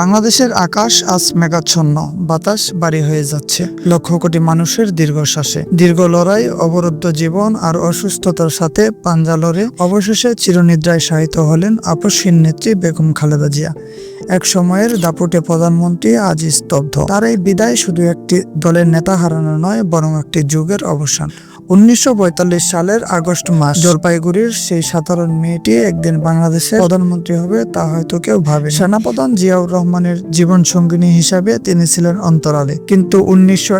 বাংলাদেশের আকাশ আজ মেঘাচ্ছন্ন, বাতাস বাড়ি হয়ে যাচ্ছে। লক্ষ কোটি মানুষের দীর্ঘশ্বাসে। দীর্ঘ লড়াই, অবরুদ্ধ জীবন আর অসুস্থতার সাথে পাঞ্জালরে অবশেষে চিরনিদ্রায় শায়িত হলেন আপসহীন নেত্রী বেগম খালেদা জিয়া। এক সময়ের দাপুটে প্রধানমন্ত্রী আজ স্তব্ধ। তার এই বিদায় শুধু একটি দলের নেতা হারানো নয়, বরং একটি যুগের অবসান। উনিশশো সালের আগস্ট মাস জলপাইগুড়ির সেই সাধারণ মেয়েটি একদিন বাংলাদেশের প্রধানমন্ত্রী হবে, তা হয়তো কেউ ভাবে সেনাপ্রধান জিয়াউর রহমানের জীবন সঙ্গিনী হিসাবে তিনি ছিলেন অন্তরালে। কিন্তু উনিশশো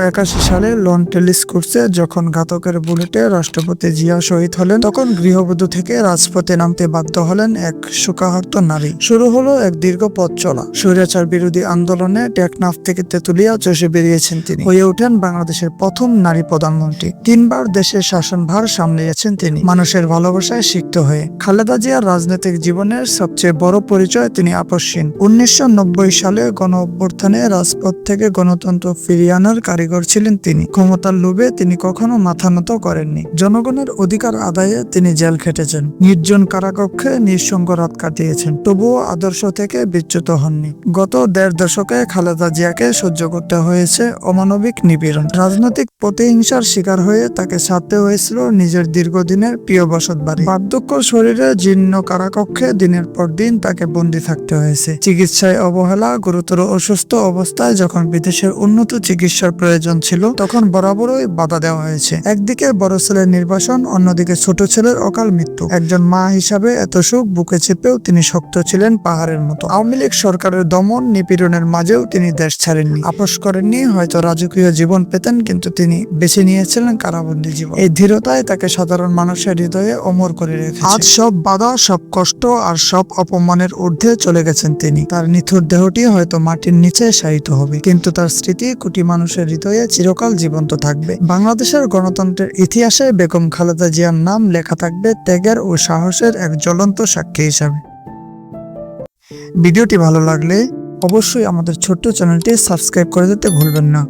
সালে লন টেলিস্কোপসে যখন ঘাতকের বুলেটে রাষ্ট্রপতি জিয়া শহীদ হলেন, তখন গৃহবধূ থেকে রাজপথে নামতে বাধ্য হলেন এক শোকাহত নারী। শুরু হলো এক দীর্ঘ পথ চলা স্বৈরাচার বিরোধী আন্দোলনে টেকনাফ থেকে তেতুলিয়া চষে বেরিয়েছেন তিনি। হয়ে ওঠেন বাংলাদেশের প্রথম নারী প্রধানমন্ত্রী। তিনবার দেশের শাসনভার সামলিয়েছেন তিনি। মানুষের ভালোবাসায় সিক্ত হয়ে। খালেদা জিয়ার রাজনৈতিক জীবনের সবচেয়ে বড় পরিচয় তিনি আপসহীন। উনিশশো সালে গণ অভ্যুত্থানে রাজপথ থেকে গণতন্ত্র ফিরিয়ে আনার কারিগর ছিলেন তিনি। ক্ষমতার লোভে তিনি কখনো মাথা নত করেননি। জনগণের অধিকার আদায়ে তিনি জেল খেটেছেন। নির্জন কারাকক্ষে নিঃসঙ্গ রাত কাটিয়েছেন। তবুও আদর্শ থেকে বিচ্যুত হননি। গত দেড় দশকে খালেদা জিয়াকে সহ্য করতে হয়েছে অমানবিক নিপীড়ন। রাজনৈতিক প্রতিহিংসার শিকার হয়ে তাকে ছাড়তে হয়েছিল নিজের দীর্ঘদিনের প্রিয় বসত বাড়ি। বার্ধক্য শরীরে জীর্ণ কারাকক্ষে দিনের পর দিন তাকে বন্দি থাকতে হয়েছে। চিকিৎসায় অবহেলা, গুরুতর অসুস্থ অবস্থায় যখন বিদেশের উন্নত চিকিৎসার প্রয়োজন ছিল, তখন বরাবরই বাধা দেওয়া হয়েছে। একদিকে বড় ছেলের নির্বাসন, অন্যদিকে ছোট ছেলের অকাল মৃত্যু। একজন মা হিসাবে এত সুখ বুকে চেপেও তিনি শক্ত ছিলেন পাহাড়ের মতো। আওয়ামী সরকারের দমন নিপীড়নের মাঝেও তিনি দেশ ছাড়েননি। আপোষ করেননি, হয়তো রাজকীয় জীবন পেতেন, কিন্তু তিনি বেছে নিয়েছিলেন কারাবন্দী জীবন। এই ধীরতায় তাকে সাধারণ মানুষের হৃদয়ে অমর করে রেখেছে। আজ সব বাধা, সব কষ্ট আর সব অপমানের ঊর্ধ্বে চলে গেছেন তিনি। তার নিথুর দেহটি হয়তো মাটির নিচে শায়িত হবে, কিন্তু তার স্মৃতি কোটি মানুষের হৃদয়ে চিরকাল জীবন্ত থাকবে। বাংলাদেশের গণতন্ত্রের ইতিহাসে বেগম খালেদা জিয়ার নাম লেখা থাকবে ত্যাগের ও সাহসের এক জ্বলন্ত সাক্ষী হিসাবে। ভিডিওটি ভালো লাগলে অবশ্যই আমাদের ছোট্ট চ্যানেলটি সাবস্ক্রাইব করে দিতে ভুলবেন না।